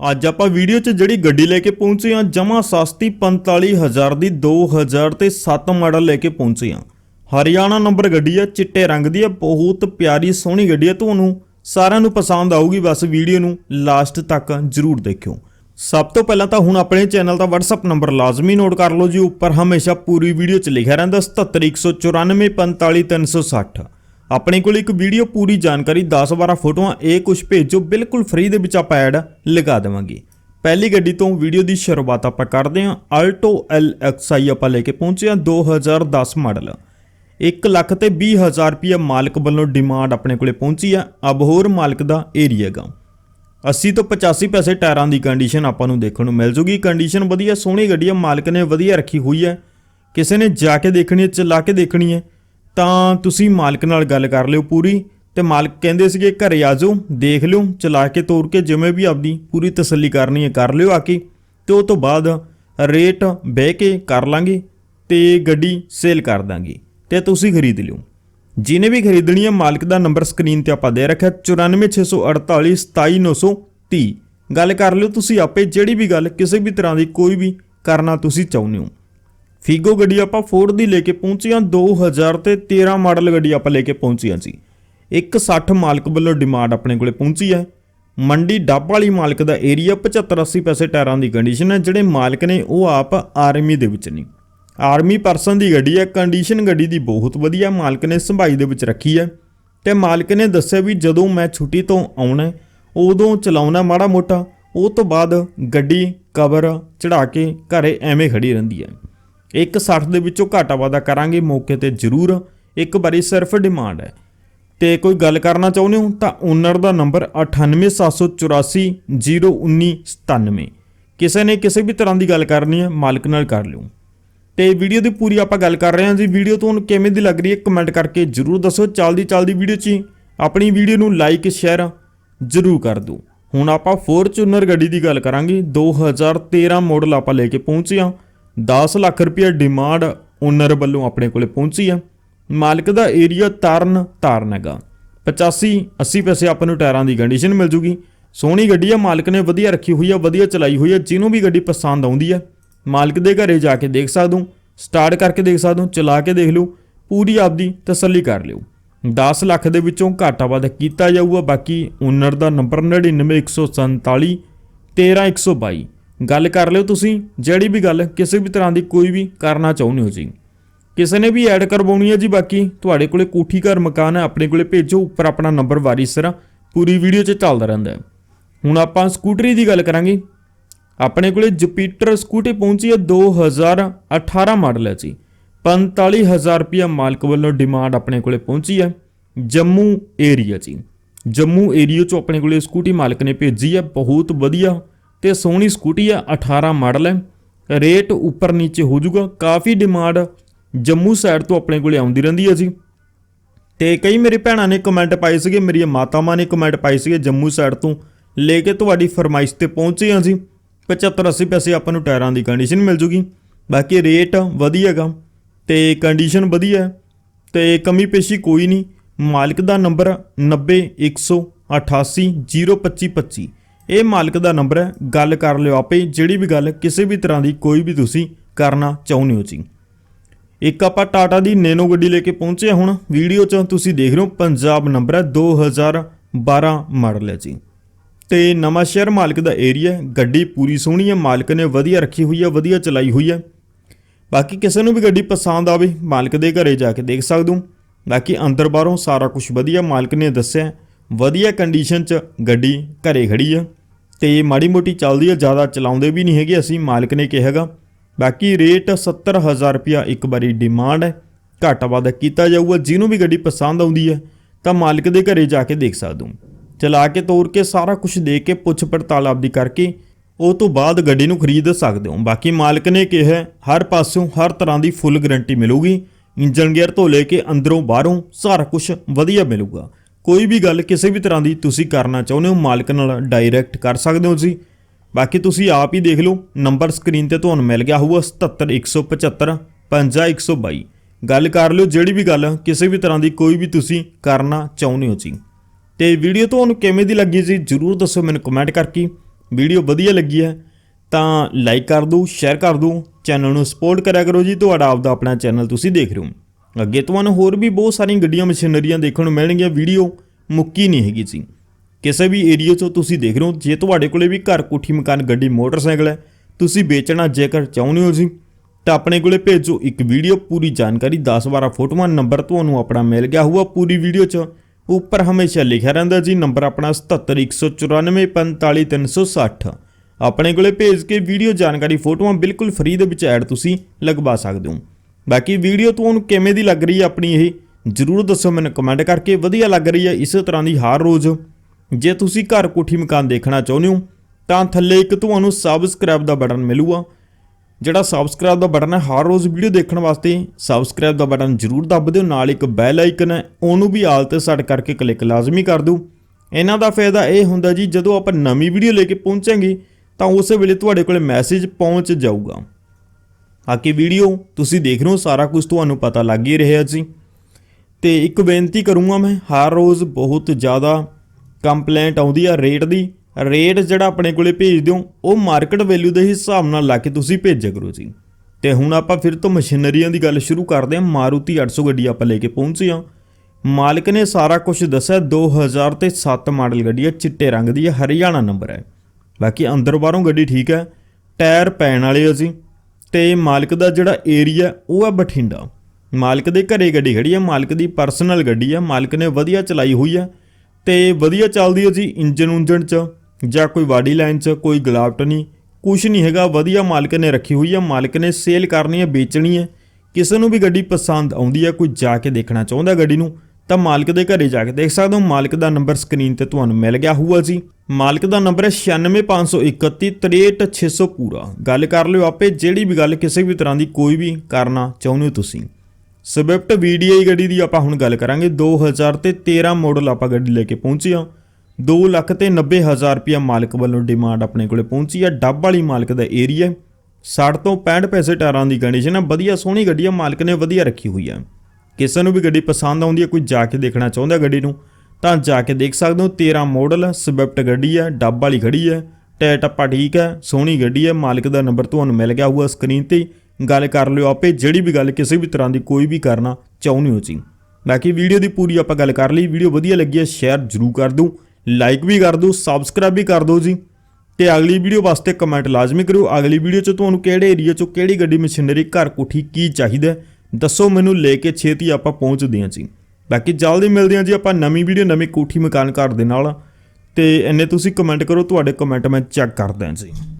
ਅੱਜ ਆਪਾਂ ਵੀਡੀਓ 'ਚ ਜਿਹੜੀ ਗੱਡੀ ਲੈ ਕੇ ਪਹੁੰਚੇ ਹਾਂ ਜਮਾ ਸਸਤੀ 45000 ਦੀ 2000 ਤੇ 7 ਮਾਡਲ ਲੈ ਕੇ ਪਹੁੰਚੇ ਹਾਂ। ਹਰਿਆਣਾ ਨੰਬਰ ਗੱਡੀ ਆ, ਚਿੱਟੇ ਰੰਗ ਦੀ ਹੈ ਬਹੁਤ ਪਿਆਰੀ ਸੋਹਣੀ ਗੱਡੀ ਹੈ ਤੁਹਾਨੂੰ ਸਾਰਿਆਂ ਨੂੰ ਪਸੰਦ ਆਊਗੀ। ਬਸ ਵੀਡੀਓ ਨੂੰ ਲਾਸਟ ਤੱਕ ਜਰੂਰ ਦੇਖਿਓ। ਸਭ ਤੋਂ ਪਹਿਲਾਂ ਤਾਂ ਹੁਣ ਆਪਣੇ ਚੈਨਲ ਦਾ WhatsApp ਨੰਬਰ ਲਾਜ਼ਮੀ ਨੋਟ ਕਰ ਲਓ ਜੀ, ਉੱਪਰ ਹਮੇਸ਼ਾ ਪੂਰੀ ਵੀਡੀਓ 'ਚ ਲਿਖਿਆ ਰਹਿੰਦਾ 7714945360 ਆਪਣੇ ਕੋਲ ਇੱਕ ਵੀਡੀਓ ਪੂਰੀ ਜਾਣਕਾਰੀ 10-12 ਫੋਟੋਆਂ, ਇਹ ਕੁਝ ਭੇਜੋ, ਬਿਲਕੁਲ ਫ੍ਰੀ ਦੇ ਵਿੱਚ ਆਪਾਂ ਐਡ ਲਗਾ ਦੇਵਾਂਗੇ। ਪਹਿਲੀ ਗੱਡੀ ਤੋਂ ਵੀਡੀਓ ਦੀ ਸ਼ੁਰੂਆਤ ਆਪਾਂ ਕਰਦੇ ਹਾਂ। ਆਲਟੋ LXi ਆਪਾਂ ਲੈ ਕੇ ਪਹੁੰਚੇ ਹਾਂ 2010 ਮਾਡਲ। 1 ਲੱਖ ਤੇ 20 ਹਜ਼ਾਰ ਰੁਪਏ ਮਾਲਕ ਵੱਲੋਂ ਡਿਮਾਂਡ ਆਪਣੇ ਕੋਲੇ ਪਹੁੰਚੀ ਆ। ਅਬਹੋਰ ਮਾਲਕ ਦਾ ਏਰੀਆ ਗਾ। 80 ਤੋਂ 85 ਪੈਸੇ ਟਾਇਰਾਂ ਦੀ ਕੰਡੀਸ਼ਨ ਆਪਾਂ ਨੂੰ ਦੇਖਣ ਨੂੰ ਮਿਲ ਜੂਗੀ। ਕੰਡੀਸ਼ਨ ਵਧੀਆ, ਸੋਹਣੀ ਗੱਡੀ ਆ, ਮਾਲਕ ਨੇ ਵਧੀਆ ਰੱਖੀ ਹੋਈ ਹੈ ਕਿਸੇ ਨੇ ਜਾ ਕੇ ਦੇਖਣੀ ਹੈ, ਚਲਾ ਕੇ ਦੇਖਣੀ ਹੈ। ਤਾਂ ਤੁਸੀਂ ਮਾਲਕ ਨਾਲ ਗੱਲ ਕਰ ਲਿਓ ਪੂਰੀ ਤੇ ਮਾਲਕ ਕਹਿੰਦੇ ਸੀਗੇ, ਘਰੇ ਆ ਜਾਓ, ਦੇਖ ਲਿਓ, ਚਲਾ ਕੇ ਤੋਰ ਕੇ ਜਿਵੇਂ ਵੀ ਆਪਦੀ ਪੂਰੀ ਤਸੱਲੀ ਕਰਨੀ ਹੈ, ਕਰ ਲਿਓ ਆ ਕੇ ਤੇ ਉਹ ਤੋਂ ਬਾਅਦ ਰੇਟ ਬਹਿ ਕੇ ਕਰ ਲਾਂਗੇ ਤੇ ਗੱਡੀ ਸੇਲ ਕਰ ਦਾਂਗੇ ਤੇ ਤੁਸੀਂ ਖਰੀਦ ਲਿਓ। ਜਿਹਨੇ ਵੀ ਖਰੀਦਣੀ ਹੈ, ਮਾਲਕ ਦਾ ਨੰਬਰ ਸਕਰੀਨ ਤੇ ਆਪਾਂ ਦੇ ਰੱਖਿਆ 9464827930 ਗੱਲ ਕਰ ਲਿਓ ਤੁਸੀਂ ਆਪੇ, ਜਿਹੜੀ ਵੀ ਗੱਲ ਕਿਸੇ ਵੀ ਤਰ੍ਹਾਂ ਦੀ ਕੋਈ ਵੀ ਕਰਨਾ ਤੁਸੀਂ ਚਾਹੁੰਦੇ ਹੋ। ਫੀਗੋ ਗੱਡੀ ਆਪਾਂ ਫੋਰਡ ਦੀ ਲੈ ਕੇ ਪਹੁੰਚੇ ਹਾਂ 2000 ਤੇ 13 ਮਾਡਲ ਗੱਡੀ ਆਪਾਂ ਲੈ ਕੇ ਪਹੁੰਚੇ ਹਾਂ ਜੀ। 160 ਮਾਲਕ ਵੱਲੋਂ ਡਿਮਾਂਡ ਆਪਣੇ ਕੋਲੇ ਪਹੁੰਚੀ ਹੈ। ਮੰਡੀ ਡੱਬ ਵਾਲੀ ਮਾਲਕ ਦਾ ਏਰੀਆ 75 80 ਪੈਸੇ ਟਾਇਰਾਂ ਦੀ ਕੰਡੀਸ਼ਨ ਹੈ, ਜਿਹੜੇ ਮਾਲਕ ਨੇ ਉਹ ਆਪ ਆਰਮੀ ਦੇ ਵਿੱਚ ਨੇ। ਆਰਮੀ ਪਰਸਨ ਦੀ ਗੱਡੀ ਹੈ ਕੰਡੀਸ਼ਨ ਗੱਡੀ ਦੀ ਬਹੁਤ ਵਧੀਆ ਮਾਲਕ ਨੇ ਸੰਭਾਈ ਦੇ ਵਿੱਚ ਰੱਖੀ ਹੈ। ਤੇ ਮਾਲਕ ਨੇ ਦੱਸਿਆ ਵੀ ਜਦੋਂ ਮੈਂ ਛੁੱਟੀ ਤੋਂ ਆਉਣਾ ਉਦੋਂ ਚਲਾਉਣਾ ਮਾੜਾ ਮੋਟਾ, ਉਹ ਤੋਂ ਬਾਅਦ ਗੱਡੀ ਕਵਰ ਚੜਾ ਕੇ ਘਰੇ ਐਵੇਂ ਖੜੀ ਰਹਿੰਦੀ ਹੈ। ਇੱਕ 60 ਦੇ ਵਿੱਚੋਂ ਘਾਟਾ ਵਾਦਾ ਕਰਾਂਗੇ, ਮੌਕੇ ਤੇ ਜ਼ਰੂਰ ਇੱਕ ਵਾਰੀ ਸਿਰਫ ਡਿਮਾਂਡ ਹੈ। ਤੇ ਕੋਈ ਗੱਲ ਕਰਨਾ ਚਾਹੁੰਦੇ ਹੋ ਤਾਂ ਓਨਰ ਦਾ ਨੰਬਰ 9874801997 ਕਿਸੇ ਨੇ ਕਿਸੇ ਵੀ ਤਰ੍ਹਾਂ ਦੀ ਗੱਲ ਕਰਨੀ ਹੈ, ਮਾਲਕ ਨਾਲ ਕਰ ਲਿਓ। ਤੇ ਵੀਡੀਓ ਦੀ ਪੂਰੀ ਆਪਾਂ ਗੱਲ ਕਰ ਰਹੇ ਹਾਂ ਜੀ। ਵੀਡੀਓ ਤੁਹਾਨੂੰ ਕਿਵੇਂ ਦੀ ਲੱਗ ਰਹੀ ਹੈ ਕਮੈਂਟ ਕਰਕੇ ਜਰੂਰ ਦੱਸੋ। ਚੱਲਦੀ ਚੱਲਦੀ ਵੀਡੀਓ 'ਚ ਹੀ ਆਪਣੀ ਵੀਡੀਓ ਨੂੰ ਲਾਈਕ ਸ਼ੇਅਰ ਜਰੂਰ ਕਰ ਦਿਓ। ਹੁਣ ਆਪਾਂ ਫੋਰਚੂਨਰ ਗੱਡੀ ਦੀ ਗੱਲ ਕਰਾਂਗੇ। 2013 ਮਾਡਲ ਆਪਾਂ ਲੈ ਕੇ ਪਹੁੰਚੇ ਹਾਂ। 10 ਲੱਖ ਰੁਪਏ ਡਿਮਾਂਡ ਓਨਰ ਵੱਲੋਂ ਆਪਣੇ ਕੋਲੇ ਪਹੁੰਚੀ ਆ। ਮਾਲਕ ਦਾ ਏਰੀਆ ਤਾਰਨ ਤਾਰਨ ਹੈਗਾ। 85 80 ਪੈਸੇ ਆਪਾਂ ਨੂੰ ਟਾਇਰਾਂ ਦੀ ਕੰਡੀਸ਼ਨ ਮਿਲ ਜੂਗੀ। ਸੋਹਣੀ ਗੱਡੀ ਆ, ਮਾਲਕ ਨੇ ਵਧੀਆ ਰੱਖੀ ਹੋਈ ਆ, ਵਧੀਆ ਚਲਾਈ ਹੋਈ ਆ, ਜਿਹਨੂੰ ਵੀ ਗੱਡੀ ਪਸੰਦ ਆਉਂਦੀ ਆ। ਮਾਲਕ ਦੇ ਘਰੇ ਜਾ ਕੇ ਦੇਖ ਸਕਦੇ ਹੋ ਸਟਾਰਟ ਕਰਕੇ ਦੇਖ ਸਕਦੇ ਹੋ, ਚਲਾ ਕੇ ਦੇਖ ਲਓ, ਪੂਰੀ ਆਪਦੀ ਤਸੱਲੀ ਕਰ ਲਿਓ। 10 ਲੱਖ ਦੇ ਵਿੱਚੋਂ ਘਾਟਾ ਵਾਧਾ ਕੀਤਾ ਜਾਊਗਾ, ਬਾਕੀ ਓਨਰ ਦਾ ਨੰਬਰ 99147 13122 ਗੱਲ ਕਰ ਲਿਓ ਤੁਸੀਂ, ਜਿਹੜੀ ਵੀ ਗੱਲ ਕਿਸੇ ਵੀ ਤਰ੍ਹਾਂ ਦੀ ਕੋਈ ਵੀ ਕਰਨਾ ਚਾਹੁੰਦੇ ਹੋ ਜੀ। ਕਿਸੇ ਨੇ ਵੀ ਐਡ ਕਰਵਾਉਣੀ ਹੈ ਜੀ ਬਾਕੀ, ਤੁਹਾਡੇ ਕੋਲੇ ਕੋਠੀ ਘਰ ਮਕਾਨ ਹੈ, ਆਪਣੇ ਕੋਲੇ ਭੇਜੋ, ਉੱਪਰ ਆਪਣਾ ਨੰਬਰ ਵਾਰੀ ਸਿਰ, ਪੂਰੀ ਵੀਡੀਓ 'ਚ ਚੱਲਦਾ ਰਹਿੰਦਾ ਹੈ। ਹੁਣ ਆਪਾਂ ਸਕੂਟਰੀ ਦੀ ਗੱਲ ਕਰਾਂਗੇ। ਆਪਣੇ ਕੋਲੇ ਜੁਪੀਟਰ ਸਕੂਟੀ ਪਹੁੰਚੀ ਹੈ 2018 ਮਾਡਲ ਹੈ ਜੀ। 45000 ਰੁਪਇਆ ਮਾਲਕ ਵੱਲੋਂ ਡਿਮਾਂਡ ਆਪਣੇ ਕੋਲੇ ਪਹੁੰਚੀ ਹੈ, ਜੰਮੂ ਏਰੀਆ ਜੀ। ਜੰਮੂ ਏਰੀਆ 'ਚੋਂ ਆਪਣੇ ਕੋਲੇ ਸਕੂਟੀ ਮਾਲਕ ਨੇ ਭੇਜੀ ਹੈ, ਬਹੁਤ ਵਧੀਆ ਤੇ ਸੋਹਣੀ ਸਕੂਟੀ ਆ 18 ਮਾਡਲ ਹੈ। ਰੇਟ ਉੱਪਰ ਨੀਚੇ ਹੋ ਜਾਊਗਾ। ਕਾਫੀ ਡਿਮਾਂਡ ਜੰਮੂ ਸਾਈਡ ਤੋਂ ਆਪਣੇ ਕੋਲੇ ਆਉਂਦੀ ਰਹਿੰਦੀ ਹੈ ਜੀ। ਤੇ ਕਈ ਮੇਰੇ ਭੈਣਾਂ ਨੇ ਕਮੈਂਟ ਪਾਏ ਸੀਗੇ, ਮੇਰੀਆਂ ਮਾਤਾਵਾਂ ਨੇ ਕਮੈਂਟ ਪਾਏ ਸੀਗੇ ਜੰਮੂ ਸਾਈਡ ਤੋਂ। ਲੈ ਕੇ ਤੁਹਾਡੀ ਫਰਮਾਇਸ਼ ਤੇ ਪਹੁੰਚੇ ਹਾਂ ਜੀ। 75 80 ਪੈਸੇ ਆਪਾਂ ਨੂੰ ਟਾਇਰਾਂ ਦੀ ਕੰਡੀਸ਼ਨ ਮਿਲ ਜੂਗੀ। ਬਾਕੀ ਰੇਟ ਵਧੀਆ ਹੈਗਾ। ਤੇ ਕੰਡੀਸ਼ਨ ਵਧੀਆ ਹੈ। ਤੇ ਕਮੀ ਪੇਸ਼ੀ ਕੋਈ ਨਹੀਂ। ਮਾਲਕ ਦਾ ਨੰਬਰ 9018802525 ਇਹ ਮਾਲਕ ਦਾ ਨੰਬਰ ਹੈ। ਗੱਲ ਕਰ ਲਿਓ ਆਪੇ ਜਿਹੜੀ ਵੀ ਗੱਲ ਕਿਸੇ ਵੀ ਤਰ੍ਹਾਂ ਦੀ ਕੋਈ ਵੀ ਤੁਸੀਂ ਕਰਨਾ ਚਾਹੁੰਦੇ ਹੋ ਜੀ। ਇੱਕ ਆਪਾਂ ਟਾਟਾ ਦੀ ਨੈਨੋ ਗੱਡੀ ਲੈ ਕੇ ਪਹੁੰਚੇ ਹੁਣ। ਵੀਡੀਓ 'ਚ ਤੁਸੀਂ ਦੇਖ ਰਹੇ ਹੋ। ਪੰਜਾਬ ਨੰਬਰ ਹੈ 2012 ਮਾਡਲ ਹੈ ਜੀ। ਤੇ ਨਵਾਂ ਸ਼ਹਿਰ ਮਾਲਕ ਦਾ ਏਰੀਆ ਗੱਡੀ ਪੂਰੀ ਸੋਹਣੀ ਹੈ। ਮਾਲਕ ਨੇ ਵਧੀਆ ਰੱਖੀ ਹੋਈ ਹੈ, ਵਧੀਆ ਚਲਾਈ ਹੋਈ ਹੈ। ਬਾਕੀ ਕਿਸੇ ਨੂੰ ਵੀ ਗੱਡੀ ਪਸੰਦ ਆਵੇ, ਮਾਲਕ ਦੇ ਘਰੇ ਜਾ ਕੇ ਦੇਖ ਸਕਦੇ ਹੋ। ਬਾਕੀ ਅੰਦਰ ਬਾਹਰੋਂ ਸਾਰਾ ਕੁਝ ਵਧੀਆ ਮਾਲਕ ਨੇ ਦੱਸਿਆ ਵਧੀਆ ਕੰਡੀਸ਼ਨ 'ਚ ਗੱਡੀ ਘਰੇ ਖੜੀ ਹੈ। ਤੇ ਮਾੜੀ ਮੋਟੀ ਚੱਲਦੀ ਹੈ ਜ਼ਿਆਦਾ ਚਲਾਉਂਦੇ ਵੀ ਨਹੀਂ ਹੈਗੇ ਅਸੀਂ, ਮਾਲਕ ਨੇ ਕਿਹਾਗਾ ਬਾਕੀ ਰੇਟ 70000 ਰੁਪਿਆ ਇੱਕ ਵਾਰੀ ਡਿਮਾਂਡ ਹੈ। ਘੱਟ ਵੱਧ ਕੀਤਾ ਜਾਊਗਾ, ਜਿਹਨੂੰ ਵੀ ਗੱਡੀ ਪਸੰਦ ਆਉਂਦੀ ਹੈ, ਤਾਂ ਮਾਲਕ ਦੇ ਘਰੇ ਜਾ ਕੇ ਦੇਖ ਸਕਦੇ ਹੋ। ਚਲਾ ਕੇ ਤੋਰ ਕੇ ਸਾਰਾ ਕੁਝ ਦੇਖ ਕੇ ਪੁੱਛ ਪੜਤਾਲ ਆਪਦੀ ਕਰਕੇ, ਉਹ ਤੋਂ ਬਾਅਦ ਗੱਡੀ ਨੂੰ ਖਰੀਦ ਸਕਦੇ ਹੋ। ਬਾਕੀ ਮਾਲਕ ਨੇ ਕਿਹਾ, ਹਰ ਪਾਸਿਓਂ ਹਰ ਤਰ੍ਹਾਂ ਦੀ ਫੁੱਲ ਗਾਰੰਟੀ ਮਿਲੂਗੀ। ਇੰਜਨ ਗੇਅਰ ਤੋਂ ਲੈ ਕੇ ਅੰਦਰੋਂ ਬਾਹਰੋਂ ਸਾਰਾ ਕੁਝ ਵਧੀਆ ਮਿਲੂਗਾ। ਕੋਈ ਵੀ ਗੱਲ ਕਿਸੇ ਵੀ ਤਰ੍ਹਾਂ ਦੀ ਤੁਸੀਂ ਕਰਨਾ ਚਾਹੁੰਦੇ ਹੋ, ਮਾਲਕ ਨਾਲ ਡਾਇਰੈਕਟ ਕਰ ਸਕਦੇ ਹੋ ਜੀ। ਬਾਕੀ ਤੁਸੀਂ ਆਪ ਹੀ ਦੇਖ ਲਓ ਨੰਬਰ ਸਕਰੀਨ ਤੇ ਤੁਹਾਨੂੰ ਮਿਲ ਗਿਆ ਹੋਊਗਾ 77175 5122 ਗੱਲ ਕਰ ਲਿਓ, ਜਿਹੜੀ ਵੀ ਗੱਲ ਕਿਸੇ ਵੀ ਤਰ੍ਹਾਂ ਦੀ ਕੋਈ ਵੀ ਤੁਸੀਂ ਕਰਨਾ ਚਾਹੁੰਦੇ ਹੋ ਜੀ। ਤੇ ਵੀਡੀਓ ਤੁਹਾਨੂੰ ਕਿਵੇਂ ਦੀ ਲੱਗੀ ਜੀ, ਜਰੂਰ ਦੱਸੋ ਮੈਨੂੰ ਕਮੈਂਟ ਕਰਕੇ। ਵੀਡੀਓ ਵਧੀਆ ਲੱਗੀ ਹੈ, ਤਾਂ ਲਾਈਕ ਕਰ ਦਿਓ ਸ਼ੇਅਰ ਕਰ ਦਿਓ। ਚੈਨਲ ਨੂੰ ਸਪੋਰਟ ਕਰਿਆ ਕਰੋ ਜੀ, ਤੁਹਾਡਾ ਆਪਦਾ ਆਪਣਾ ਚੈਨਲ ਤੁਸੀਂ ਦੇਖ ਰਹੇ ਹੋ। ਅੱਗੇ ਤੁਹਾਨੂੰ ਹੋਰ ਵੀ ਬਹੁਤ ਸਾਰੀਆਂ ਗੱਡੀਆਂ ਮਸ਼ੀਨਰੀਆਂ ਦੇਖਣ ਨੂੰ ਮਿਲਣਗੀਆਂ, ਵੀਡੀਓ ਮੁੱਕੀ ਨਹੀਂ ਹੈਗੀ ਜੀ। ਕਿਸੇ ਵੀ ਏਰੀਆ 'ਚੋਂ ਤੁਸੀਂ ਦੇਖ ਰਹੇ ਹੋ, ਜੇ ਤੁਹਾਡੇ ਕੋਲੇ ਵੀ ਘਰ ਕੋਠੀ ਮਕਾਨ, ਗੱਡੀ, ਮੋਟਰਸਾਈਕਲ ਹੈ, ਤੁਸੀਂ ਵੇਚਣਾ ਜੇਕਰ ਚਾਹੁੰਦੇ ਹੋ ਜੀ, ਤਾਂ ਆਪਣੇ ਕੋਲੇ ਭੇਜੋ ਇੱਕ ਵੀਡੀਓ, ਪੂਰੀ ਜਾਣਕਾਰੀ 10-12 ਫੋਟੋਆਂ, ਨੰਬਰ ਤੁਹਾਨੂੰ ਆਪਣਾ ਮਿਲ ਗਿਆ ਹੋਊਗਾ ਪੂਰੀ ਵੀਡੀਓ 'ਚ। ਉੱਪਰ ਹਮੇਸ਼ਾ ਲਿਖਿਆ ਰਹਿੰਦਾ ਜੀ, ਨੰਬਰ ਆਪਣਾ 7714945360 ਆਪਣੇ ਕੋਲੇ ਭੇਜ ਕੇ ਵੀਡੀਓ, ਜਾਣਕਾਰੀ, ਫੋਟੋਆਂ ਬਿਲਕੁਲ ਫ੍ਰੀ ਦੇ ਵਿੱਚ ਐਡ ਤੁਸੀਂ ਲਗਵਾ ਸਕਦੇ ਹੋ। ਬਾਕੀ ਵੀਡੀਓ ਤੁਹਾਨੂੰ ਕਿਵੇਂ ਦੀ ਲੱਗ ਰਹੀ ਹੈ ਆਪਣੀ ਇਹ, ਜਰੂਰ ਦੱਸੋ ਮੈਨੂੰ ਕਮੈਂਟ ਕਰਕੇ। ਵਧੀਆ ਲੱਗ ਰਹੀ ਹੈ ਇਸੇ ਤਰ੍ਹਾਂ ਦੀ ਹਰ ਰੋਜ਼। ਜੇ ਤੁਸੀਂ ਘਰ ਕੋਠੀ ਮਕਾਨ ਦੇਖਣਾ ਚਾਹੁੰਦੇ ਹੋ, ਤਾਂ ਥੱਲੇ ਇੱਕ ਤੁਹਾਨੂੰ ਸਬਸਕ੍ਰਾਈਬ ਦਾ ਬਟਨ ਮਿਲੂਗਾ। ਜਿਹੜਾ ਸਬਸਕ੍ਰਾਈਬ ਦਾ ਬਟਨ ਹੈ, ਹਰ ਰੋਜ਼ ਵੀਡੀਓ ਦੇਖਣ ਵਾਸਤੇ ਸਬਸਕ੍ਰਾਈਬ ਦਾ ਬਟਨ ਜ਼ਰੂਰ ਦੱਬ ਦਿਓ। ਨਾਲ ਇੱਕ ਬੈਲ ਆਈਕਨ ਹੈ, ਉਹਨੂੰ ਵੀ ਆਲ ਤੇ ਸੈੱਟ ਕਰਕੇ ਕਲਿੱਕ ਲਾਜ਼ਮੀ ਕਰ ਦਿਓ। ਇਹਨਾਂ ਦਾ ਫਾਇਦਾ ਇਹ ਹੁੰਦਾ ਜੀ, ਜਦੋਂ ਆਪਾਂ ਨਵੀਂ ਵੀਡੀਓ ਲੈ ਕੇ ਪਹੁੰਚਾਂਗੇ, ਤਾਂ ਉਸੇ ਵੇਲੇ ਤੁਹਾਡੇ ਕੋਲੇ ਮੈਸੇਜ ਪਹੁੰਚ ਜਾਊਗਾ। ਆ ਕੇ ਵੀਡੀਓ ਤੁਸੀਂ ਦੇਖ ਰਹੇ ਹੋ, ਸਾਰਾ ਕੁਝ ਤੁਹਾਨੂੰ ਪਤਾ ਲੱਗ ਹੀ ਰਿਹਾ ਜੀ। ਤੇ ਇੱਕ ਬੇਨਤੀ ਕਰੂੰਗਾ ਮੈਂ, ਹਰ ਰੋਜ਼ ਬਹੁਤ ਜ਼ਿਆਦਾ ਕੰਪਲੇਂਟ ਆਉਂਦੀ ਆ ਰੇਟ ਦੀ। ਰੇਟ ਜਿਹੜਾ ਆਪਣੇ ਕੋਲੇ ਭੇਜ ਦਿਓ, ਉਹ ਮਾਰਕੀਟ ਵੈਲਿਊ ਦੇ ਹਿਸਾਬ ਨਾਲ ਲਾ ਕੇ ਤੁਸੀਂ ਭੇਜਿਆ ਕਰੋ ਜੀ। ਤੇ ਹੁਣ ਆਪਾਂ ਫਿਰ ਤੋਂ ਮਸ਼ੀਨਰੀਆਂ ਦੀ ਗੱਲ ਸ਼ੁਰੂ ਕਰਦੇ ਹਾਂ। ਮਾਰੂਤੀ 800 ਗੱਡੀ ਆਪਾਂ ਲੈ ਕੇ ਪਹੁੰਚੇ ਹਾਂ। ਮਾਲਕ ਨੇ ਸਾਰਾ ਕੁਝ ਦੱਸਿਆ 2000 ਤੇ 7 ਮਾਡਲ ਗੱਡੀ ਹੈ ਚਿੱਟੇ ਰੰਗ ਦੀ ਹੈ ਹਰਿਆਣਾ ਨੰਬਰ ਹੈ ਬਾਕੀ ਅੰਦਰ ਬਾਹਰੋਂ ਗੱਡੀ ਠੀਕ ਹੈ ਟਾਇਰ ਪੈਣ ਵਾਲੇ ਆ ਜੀ। ਤੇ ਮਾਲਕ ਦਾ ਜਿਹੜਾ ਏਰੀਆ, ਉਹ ਆ ਬਠਿੰਡਾ। ਮਾਲਕ ਦੇ ਘਰੇ ਗੱਡੀ ਖੜੀ ਹੈ ਮਾਲਕ ਦੀ ਪਰਸਨਲ ਗੱਡੀ ਹੈ ਮਾਲਕ ਨੇ ਵਧੀਆ ਚਲਾਈ ਹੋਈ ਹੈ ਤੇ ਵਧੀਆ ਚੱਲਦੀ ਹੈ ਜੀ ਇੰਜਨ ਉਂਜਨ ਚ, ਜਾਂ ਕੋਈ ਬਾਡੀ ਲਾਈਨ ਚ, ਕੋਈ ਗਲਾਵਟ ਨਹੀਂ ਕੁਝ ਨਹੀਂ ਹੈਗਾ, ਵਧੀਆ ਮਾਲਕ ਨੇ ਰੱਖੀ ਹੋਈ ਹੈ ਮਾਲਕ ਨੇ ਸੇਲ ਕਰਨੀ ਹੈ ਵੇਚਣੀ ਹੈ ਕਿਸੇ ਨੂੰ ਵੀ ਗੱਡੀ ਪਸੰਦ ਆਉਂਦੀ ਹੈ ਕੋਈ ਜਾ ਕੇ ਦੇਖਣਾ ਚਾਹੁੰਦਾ ਗੱਡੀ ਨੂੰ ਤਾਂ ਮਾਲਕ ਦੇ ਘਰੇ ਜਾ ਕੇ ਦੇਖ ਸਕਦੇ ਹੋ, ਮਾਲਕ ਦਾ ਨੰਬਰ ਸਕਰੀਨ ਤੇ ਤੁਹਾਨੂੰ ਮਿਲ ਗਿਆ ਹੋਊਗਾ ਜੀ। ਮਾਲਕ ਦਾ ਨੰਬਰ ਹੈ 9651363600 ਪੂਰਾ। ਗੱਲ ਕਰ ਲਿਓ ਆਪੇ, ਜਿਹੜੀ ਵੀ ਗੱਲ ਕਿਸੇ ਵੀ ਤਰ੍ਹਾਂ ਦੀ ਕੋਈ ਵੀ ਕਰਨਾ ਚਾਹੁੰਦੇ ਹੋ ਤੁਸੀਂ। ਸਵਿਫਟ VDI ਗੱਡੀ ਦੀ ਆਪਾਂ ਹੁਣ ਗੱਲ ਕਰਾਂਗੇ। 2000 ਤੇ 13 ਮਾਡਲ ਆਪਾਂ ਗੱਡੀ ਲੈ ਕੇ ਪਹੁੰਚੇ ਹਾਂ। 2 ਲੱਖ ਤੇ 90 ਹਜ਼ਾਰ ਰੁਪਇਆ ਮਾਲਕ ਵੱਲੋਂ ਡਿਮਾਂਡ ਆਪਣੇ ਕੋਲੇ ਪਹੁੰਚੀ ਆ। ਡੱਬ ਵਾਲੀ ਮਾਲਕ ਦਾ ਏਰੀਆ 60 ਤੋਂ 65 ਪੈਸੇ ਟਾਇਰਾਂ ਦੀ ਕੰਡੀਸ਼ਨ ਹੈ। ਵਧੀਆ ਸੋਹਣੀ ਗੱਡੀ ਆ। ਮਾਲਕ ਨੇ ਵਧੀਆ ਰੱਖੀ ਹੋਈ ਹੈ ਕਿਸੇ ਨੂੰ ਵੀ ਗੱਡੀ ਪਸੰਦ ਆਉਂਦੀ ਹੈ, ਕੋਈ ਜਾ ਕੇ ਦੇਖਣਾ ਚਾਹੁੰਦਾ ਗੱਡੀ ਨੂੰ, ਤਾਂ ਜਾ ਕੇ ਦੇਖ ਸਕਦੇ ਹੋ 13 ਮਾਡਲ ਸਵਿਫਟ ਗੱਡੀ ਹੈ, ਡੱਬ ਵਾਲੀ ਖੜੀ ਹੈ, ਟਾਇਰ ਟੱਪਾ ਠੀਕ ਹੈ, ਸੋਹਣੀ ਗੱਡੀ ਹੈ, ਮਾਲਕ ਦਾ ਨੰਬਰ ਤੁਹਾਨੂੰ ਮਿਲ ਗਿਆ ਹੋਊਗਾ ਸਕਰੀਨ ਤੇ, ਗੱਲ ਕਰ ਲਿਓ ਆਪੇ, ਜਿਹੜੀ ਵੀ ਗੱਲ ਕਿਸੇ ਵੀ ਤਰ੍ਹਾਂ ਦੀ ਕੋਈ ਵੀ ਕਰਨਾ ਚਾਹੁੰਦੇ ਹੋ ਜੀ ਬਾਕੀ ਵੀਡੀਓ ਦੀ ਪੂਰੀ ਆਪਾਂ ਗੱਲ ਕਰ ਲਈ, ਵੀਡੀਓ ਵਧੀਆ ਲੱਗੀ ਹੈ ਸ਼ੇਅਰ ਜ਼ਰੂਰ ਕਰ ਦਿਓ ਲਾਈਕ ਵੀ ਕਰ ਦਿਓ ਸਬਸਕ੍ਰਾਈਬ ਵੀ ਕਰ ਦਿਓ ਜੀ, ਤੇ ਅਗਲੀ ਵੀਡੀਓ ਵਾਸਤੇ ਕਮੈਂਟ ਲਾਜ਼ਮੀ ਕਰਿਓ, ਅਗਲੀ ਵੀਡੀਓ 'ਚ ਤੁਹਾਨੂੰ ਕਿਹੜੇ ਏਰੀਆ 'ਚੋਂ ਕਿਹੜੀ ਗੱਡੀ ਮਸ਼ੀਨਰੀ ਘਰ ਕੋਠੀ ਕੀ ਚਾਹੀਦਾ ਦੱਸੋ ਮੈਨੂੰ ਲੈ ਕੇ ਛੇਤੀ ਆਪਾਂ ਪਹੁੰਚਦੇ ਹਾਂ ਜੀ। ਬਾਕੀ ਜਲਦੀ ਮਿਲਦੇ ਹਾਂ ਜੀ ਆਪਾਂ ਨਵੀਂ ਵੀਡੀਓ, ਨਵੀਂ ਕੋਠੀ ਮਕਾਨ ਘਰ ਦੇ ਨਾਲ। ਤੇ ਇੰਨੇ ਤੁਸੀਂ ਕਮੈਂਟ ਕਰੋ, ਤੁਹਾਡੇ ਕਮੈਂਟ ਮੈਂ ਚੈੱਕ ਕਰਦਾ ਜੀ।